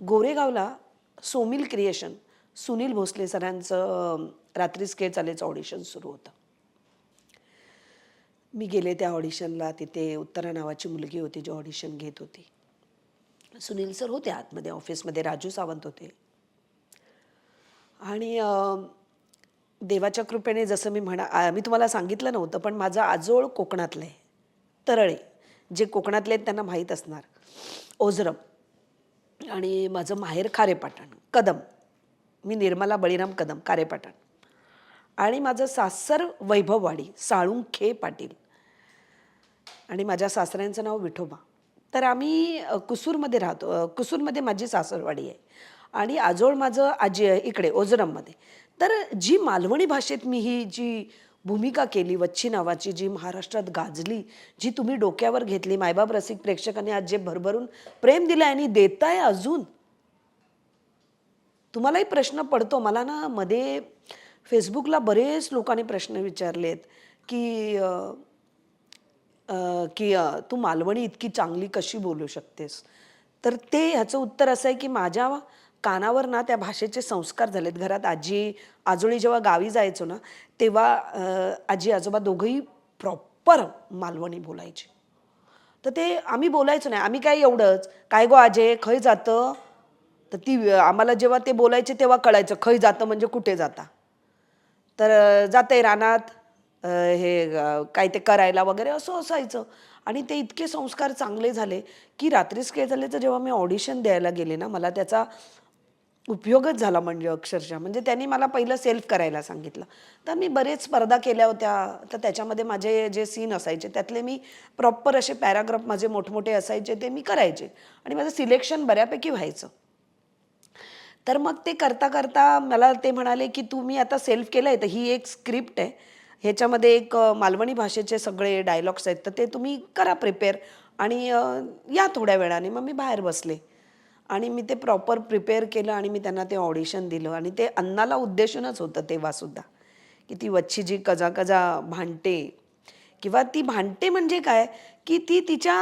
गोरेगावला Somil creation Sunil Bhosale सरांचं रात्री sketch चालेचं audition सुरू होतं. मी गेले त्या ऑडिशनला तिथे उत्तरा नावाची मुलगी होती जी ऑडिशन घेत होती. सुनील सर होते आतमध्ये ऑफिसमध्ये राजू सावंत होते. आणि देवाच्या कृपेने जसं मी म्हणा मी तुम्हाला सांगितलं नव्हतं पण माझं आजोळ कोकणातलं आहे तरळे जे कोकणातले आहेत त्यांना माहीत असणार. ओझरम. आणि माझं माहेर खारेपाटण कदम. मी निर्मला बळीराम कदम खारेपाटण. आणि माझं सासर वैभववाडी साळुंखे पाटील. आणि माझ्या सासऱ्यांचं नाव विठोबा. तर आम्ही कुसूरमध्ये राहतो. कुसूरमध्ये माझी सासरवाडी आहे. आणि आजोळ माझं आजी आहे इकडे ओझरममध्ये. तर जी मालवणी भाषेत मी ही जी भूमिका केली वच्छी नावाची जी महाराष्ट्रात गाजली जी तुम्ही डोक्यावर घेतली मायबाप रसिक प्रेक्षकांनी आज जे भरभरून प्रेम दिलं आणि देताय अजून. तुम्हालाही प्रश्न पडतो मला ना मध्ये फेसबुकला बरेच लोकांनी प्रश्न विचारलेत की की तू मालवणी इतकी चांगली कशी बोलू शकतेस? तर ते ह्याचं उत्तर असं आहे की माझ्या कानावर ना त्या भाषेचे संस्कार झालेत. घरात आजी आजोळी जेव्हा गावी जायचो ना तेव्हा आजी आजोबा दोघंही प्रॉपर मालवणी बोलायचे. तर ते आम्ही बोलायचो नाही. आम्ही काय एवढंच काय गो आजे खय जातं? तर ती आम्हाला जेव्हा ते बोलायचे तेव्हा कळायचं खय जातं म्हणजे कुठे जाता? तर अ, जाते रानात हे काय ते करायला वगैरे असं असायचं. आणि ते इतके संस्कार चांगले झाले की रात्रीच काय झाले तर जेव्हा मी ऑडिशन द्यायला गेले ना मला त्याचा उपयोगच झाला म्हणजे अक्षरशः. म्हणजे त्यांनी मला पहिलं सेल्फ करायला सांगितलं. तर मी बरेच स्पर्धा केल्या होत्या. तर त्याच्यामध्ये माझे जे सीन असायचे त्यातले मी प्रॉपर असे पॅराग्राफ माझे मोठमोठे असायचे ते मी करायचे. आणि माझं सिलेक्शन बऱ्यापैकी व्हायचं. तर मग ते करता करता मला ते म्हणाले की तुम्ही आता सेल्फ केलं आहे तर ही एक स्क्रिप्ट आहे. ह्याच्यामध्ये एक मालवणी भाषेचे सगळे डायलॉग्स आहेत. तर ते तुम्ही करा प्रिपेअर आणि या थोड्या वेळाने. मग मी बाहेर बसले. आणि मी ते प्रॉपर प्रिपेअर केलं आणि मी त्यांना ते ऑडिशन दिलं. आणि ते अन्नाला उद्देशूनच होतं तेव्हासुद्धा की ती वच्छी जी कजा कजा भांडते किंवा ती भांडते म्हणजे काय? की ती तिच्या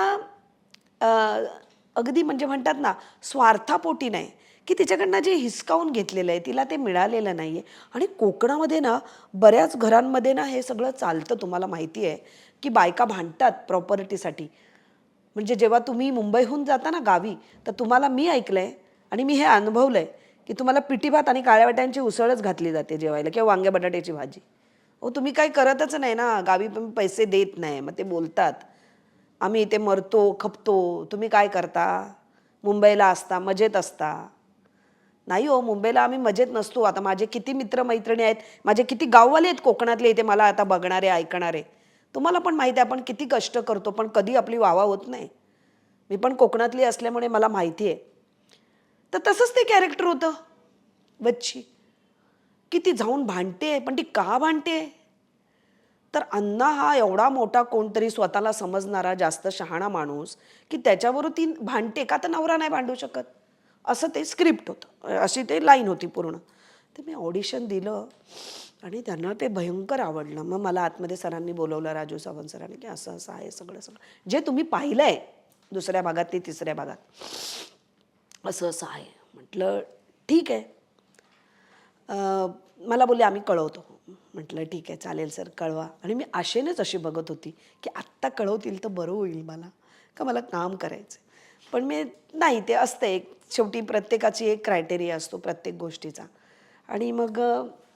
अगदी म्हणजे म्हणतात ना स्वार्थापोटी नाही. की तिच्याकडनं जे हिसकावून घेतलेलं आहे तिला ते मिळालेलं नाही आहे आणि कोकणामध्ये ना बऱ्याच घरांमध्ये ना हे सगळं चालतं तुम्हाला माहिती आहे की बायका भांडतात प्रॉपर्टीसाठी म्हणजे जेव्हा तुम्ही मुंबईहून जाता ना गावी तर तुम्हाला मी ऐकलं आहे आणि मी हे अनुभवलं आहे की तुम्हाला पिठी भात आणि काळ्या वाट्यांची उसळच घातली जाते जेवायला किंवा वांग्या बटाट्याची भाजी. हो तुम्ही काही करतच नाही ना. गावी पण पैसे देत नाही. मग ते बोलतात आम्ही इथे मरतो खपतो. तुम्ही काय करता? मुंबईला असता मजेत असता. नाही हो मुंबईला आम्ही मजेत नसतो. आता माझे किती मित्र मैत्रिणी आहेत. माझे किती गाववाले आहेत कोकणातले इथे मला आता बघणारे ऐकणारे. तुम्हाला पण माहिती आहे आपण किती कष्ट करतो पण कधी आपली वावा होत नाही. मी पण कोकणातली असल्यामुळे मला माहिती आहे. तर तसंच ते कॅरेक्टर होतं. बच्ची की ती जाऊन भांडते पण ती का भांडते? तर अण्णा हा एवढा मोठा कोणतरी स्वतःला समजणारा जास्त शहाणा माणूस की त्याच्यावर ती भांडते का? तर नवरा नाही भांडू शकत. असं ते स्क्रिप्ट होतं. अशी ते लाईन होती पूर्ण. तर मी ऑडिशन दिलं आणि त्यांना ते भयंकर आवडलं. मग मला आतमध्ये सरांनी बोलवलं राजू सावंत सरांनी की असं असं आहे सगळं सगळं. जे तुम्ही पाहिलं आहे दुसऱ्या भागात ते तिसऱ्या भागात. असं असं आहे. म्हटलं ठीक आहे. मला बोलले आम्ही कळवतो. म्हटलं ठीक आहे चालेल सर कळवा. आणि मी आशेनेच अशी बघत होती की आत्ता कळवतील तर बरं होईल मला का मला काम करायचं पण मी नाही ते असतं एक शेवटी प्रत्येकाची एक क्रायटेरिया असतो प्रत्येक गोष्टीचा. आणि मग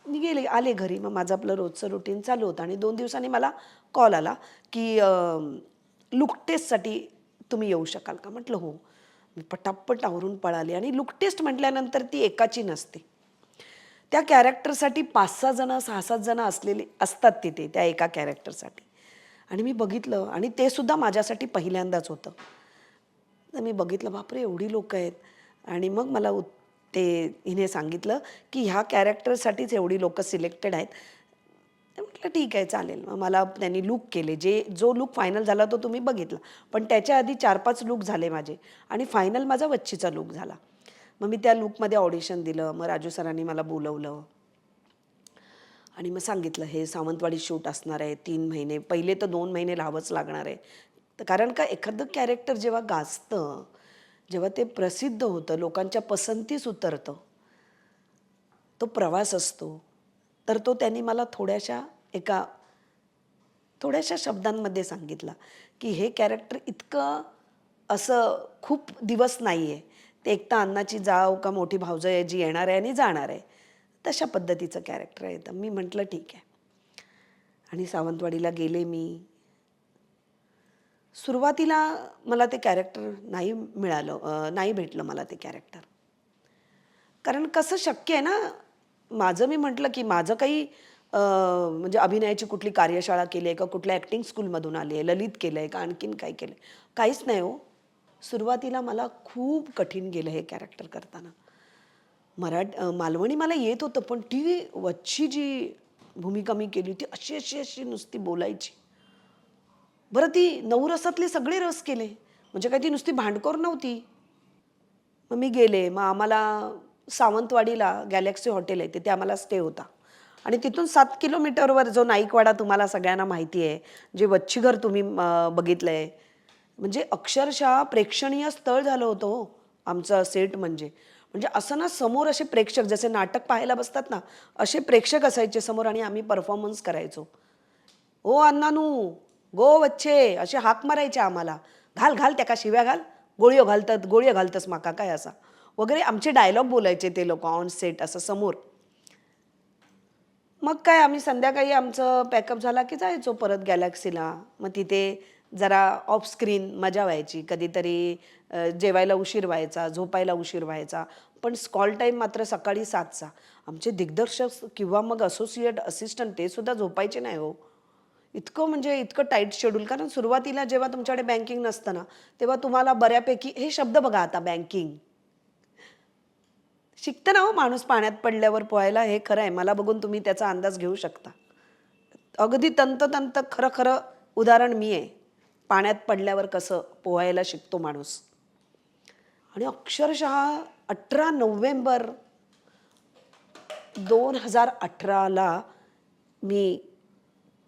मी गेले आले घरी. मग माझं आपलं रोजचं रुटीन चालू होतं आणि दोन दिवसांनी मला कॉल आला की लुक टेस्टसाठी तुम्ही येऊ शकाल का? म्हटलं हो. मी पटापट आवरून पळाली आणि लुक टेस्ट म्हटल्यानंतर ती एकाची नसते. त्या कॅरेक्टरसाठी पाच सहा जणं सहा सात जणं असलेली असतात तिथे त्या एका कॅरेक्टरसाठी आणि मी बघितलं आणि ते सुद्धा माझ्यासाठी पहिल्यांदाच होतं. तर मी बघितलं बापरे एवढी लोक आहेत. आणि मग मला उत- ते हिने सांगितलं की ह्या कॅरेक्टरसाठीच एवढी लोक सिलेक्टेड आहेत. म्हटलं ठीक आहे चालेल. मग मला त्यांनी लूक केले. जे जो लूक फायनल झाला तो तुम्ही बघितला. पण त्याच्या आधी चार पाच लूक झाले माझे. आणि फायनल माझा वच्छीचा लूक झाला. मग मी त्या लूकमध्ये ऑडिशन दिलं. मग राजू सरांनी मला बोलवलं. आणि मग सांगितलं हे सावंतवाडी शूट असणार आहे. तीन महिने. पहिले तर दोन महिने लावावंच लागणार आहे. तर कारण का एखादं कॅरेक्टर जेव्हा गाजतं जेव्हा ते प्रसिद्ध होतं लोकांच्या पसंतीस उतरतं तो प्रवास असतो तर तो त्यांनी मला थोड्याशा एका थोड्याशा शब्दांमध्ये सांगितला की हे कॅरेक्टर इतकं असं खूप दिवस नाही आहे ते एक तर अन्नाची जाव का मोठी भावजं आहे जी येणार आहे आणि जाणार आहे. तशा पद्धतीचं कॅरेक्टर आहे. तर मी म्हटलं ठीक आहे. आणि सावंतवाडीला गेले मी. सुरुवातीला मला ते कॅरेक्टर नाही मिळालं नाही भेटलं मला ते कॅरेक्टर कारण कसं शक्य आहे ना माझं मी म्हटलं की माझं काही म्हणजे अभिनयाची कुठली कार्यशाळा केली आहे का कुठल्या ॲक्टिंग स्कूलमधून आली आहे ललित केलं आहे का आणखीन काय केलं आहे काहीच नाही हो. सुरुवातीला मला खूप कठीण गेलं हे कॅरेक्टर करताना. मराठ मालवणी मला येत होतं पण ती वच्ची जी भूमिका मी केली ती अशी अशी अशी नुसती बोलायची. बरं ती नऊ रसातले सगळे रस केले. म्हणजे काय ती नुसती भांडकोर नव्हती. मग मी गेले. मग आम्हाला सावंतवाडीला गॅलेक्सी हॉटेल आहे तिथे आम्हाला स्टे होता. आणि तिथून सात किलोमीटरवर जो नाईकवाडा तुम्हाला सगळ्यांना माहिती आहे जे वच्छीघर तुम्ही बघितलं आहे म्हणजे अक्षरशः प्रेक्षणीय स्थळ झालं होतं हो आमचं सेट म्हणजे. म्हणजे असं ना समोर असे प्रेक्षक जसे नाटक पाहायला बसतात ना असे प्रेक्षक असायचे समोर आणि आम्ही परफॉर्मन्स करायचो. ओ अण्णानू गो वच्छे असे हाक मारायचे आम्हाला. घाल घाल त्या का शिव्या घाल. गोळ्यो घालतात गोळ्यो घालतस माका काय असा. वगैरे आमचे डायलॉग बोलायचे ते लोक ऑन सेट असं समोर. मग काय आम्ही संध्याकाळी आमचं पॅकअप झाला की जायचो परत गॅलॅक्सीला मग तिथे जरा ऑफ स्क्रीन मजा व्हायची. कधीतरी जेवायला उशीर व्हायचा झोपायला उशीर व्हायचा. पण स्कॉल टाईम मात्र सकाळी सातचा. आमचे दिग्दर्शक किंवा मग असोसिएट असिस्टंट ते सुद्धा झोपायचे नाही हो. इतकं म्हणजे इतकं टाईट शेड्यूल कारण सुरुवातीला जेव्हा तुमच्याकडे बँकिंग नसतं ना तेव्हा तुम्हाला बऱ्यापैकी हे शब्द बघा आता बँकिंग शिकतं ना हो माणूस पाण्यात पडल्यावर पोहायला हे खरं आहे. मला बघून तुम्ही त्याचा अंदाज घेऊ शकता. अगदी तंततंत खरं खरं उदाहरण मी आहे. पाण्यात पडल्यावर कसं पोहायला शिकतो माणूस? आणि अक्षरशः अठरा नोव्हेंबर दोन हजार अठराला मी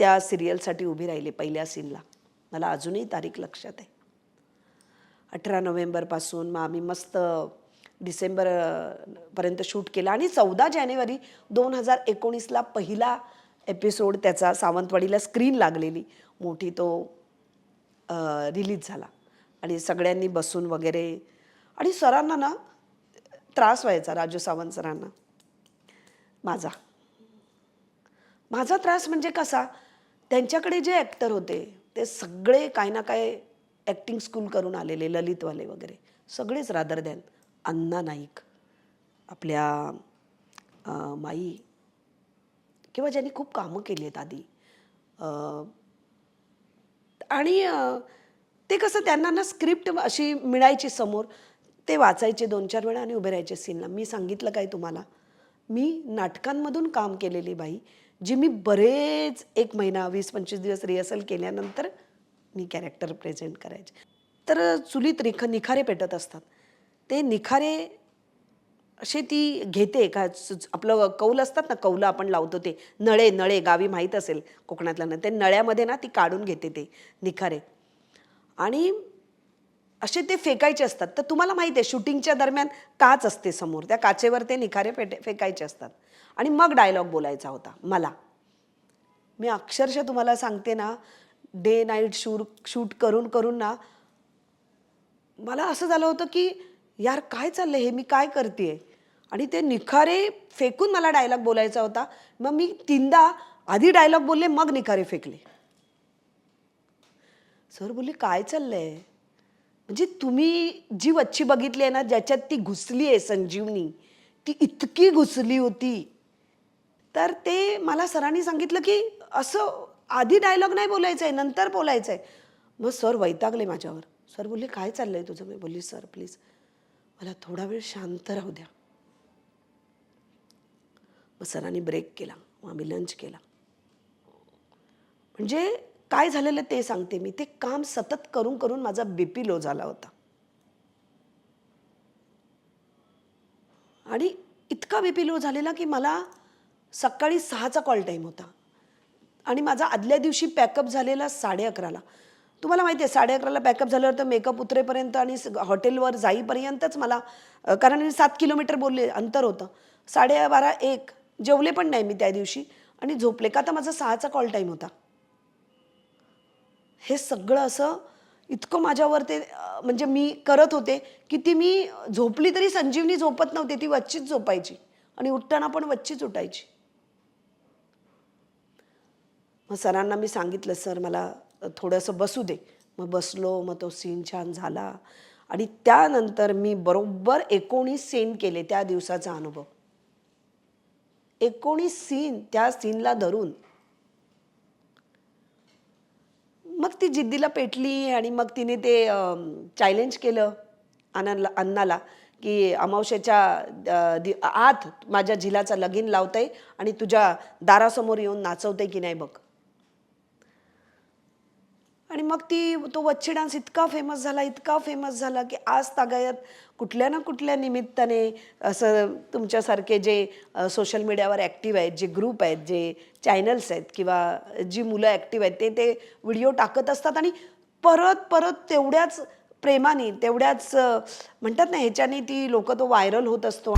त्या सिरियलसाठी उभी राहिली पहिल्या सीनला. मला अजूनही तारीख लक्षात आहे. अठरा नोव्हेंबरपासून मग आम्ही मस्त डिसेंबर पर्यंत शूट केलं. आणि चौदा जानेवारी दोन हजार एकोणीसला पहिला एपिसोड त्याचा सावंतवाडीला स्क्रीन लागलेली. मोठी तो रिलीज झाला. आणि सगळ्यांनी बसून वगैरे. आणि सरांना ना त्रास व्हायचा राजू सावंत सरांना. माझा. माझा त्रास म्हणजे कसा? त्यांच्याकडे जे ॲक्टर होते ते सगळे काय ना काय ॲक्टिंग स्कूल करून आलेले ललितवाले वगैरे. सगळेच रादर द्यान अण्णा नाईक आपल्या माई किंवा ज्यांनी खूप कामं केली आहेत आधी. आणि ते कसं त्यांना ना स्क्रिप्ट अशी मिळायची समोर ते वाचायचे दोन चार वेळा आणि उभे राहायचे सीनला मी सांगितलं काय तुम्हाला? मी नाटकांमधून काम केलेली बाई. जी मी बरेच एक महिना वीस पंचवीस दिवस रिहर्सल केल्यानंतर मी कॅरेक्टर प्रेझेंट करायचे. तर चुलीत रेख निखारे पेटत असतात. ते निखारे असे ती घेते का? आपलं कौल असतात ना कौलं आपण लावतो ते. नळे नळे गावी माहीत असेल कोकणातल्या ना ते नळ्यामध्ये ना ती काढून घेते ते निखारे. आणि असे ते फेकायचे असतात. तर तुम्हाला माहिती आहे शूटिंगच्या दरम्यान काच असते समोर. त्या काचेवर ते निखारे फेटे फेकायचे असतात. आणि मग डायलॉग बोलायचा होता मला. मी अक्षरशः तुम्हाला सांगते ना डे नाईट शूट शूट करून करून ना मला असं झालं होतं की यार काय चाललंय हे? मी काय करते आणि ते निखारे फेकून मला डायलॉग बोलायचा होता. मग मी तीनदा आधी डायलॉग बोलले मग निखारे फेकले. सर बोलले काय चाललंय? म्हणजे तुम्ही जी वच्ची बघितली आहे ना ज्याच्यात ती घुसली आहे संजीवनी ती इतकी घुसली होती. तर ते मला सरांनी सांगितलं की असं आधी डायलॉग नाही बोलायचं आहे नंतर बोलायचं आहे मग सर वैतागले माझ्यावर. सर बोलले काय चाललं आहे तुझं? मी बोलली सर प्लीज मला थोडा वेळ शांत राहू द्या. मग सरांनी ब्रेक केला. मग आम्ही लंच केला. म्हणजे काय झालेलं ते सांगते मी. ते काम सतत करून करून माझा बीपी लो झाला होता. आणि इतका बीपी लो झालेला की मला सकाळी सहाचा कॉल टाईम होता. आणि माझा आदल्या दिवशी पॅकअप झालेला साडे अकराला. तुम्हाला माहिती आहे साडे अकराला पॅकअप झाल्यावर तर मेकअप उतरेपर्यंत आणि स- हॉटेलवर जाईपर्यंतच मला कारण मी सात किलोमीटर बोलले अंतर होतं. साडे बारा एक जेवले पण नाही मी त्या दिवशी. आणि झोपले का तर माझा सहाचा कॉल टाईम होता. हे सगळं असं इतकं माझ्यावर ते म्हणजे मी करत होते की ती मी झोपली तरी संजीवनी झोपत नव्हती ती वच्चीच झोपायची. आणि उठताना पण वच्चीच उठायची. मग सरांना मी सांगितलं सर मला थोडंसं बसू दे. मग बसलो मग तो सीन छान झाला. आणि त्यानंतर मी बरोबर एकोणीस सीन केले त्या दिवसाचा अनुभव. एकोणीस सीन त्या सीनला धरून. मग ती जिद्दीला पेटली आणि मग तिने ते चॅलेंज केलं आनंदला अन्नाला की अमावश्याच्या दि- आत माझ्या झिलाचा लगीन लावतंय आणि तुझ्या दारासमोर येऊन नाचवतंय की नाही बघ. आणि मग ती तो वच्ची डान्स इतका फेमस झाला इतका फेमस झाला की आज तागायत कुठल्या ना कुठल्या निमित्ताने असं तुमच्यासारखे जे सोशल मीडियावर ॲक्टिव्ह आहेत जे ग्रुप आहेत जे चॅनल्स आहेत किंवा जी मुलं ॲक्टिव्ह आहेत ते ते व्हिडिओ टाकत असतात आणि परत परत तेवढ्याच प्रेमाने तेवढ्याच म्हणतात ना ह्याच्याने ती लोक तो व्हायरल होत असतो.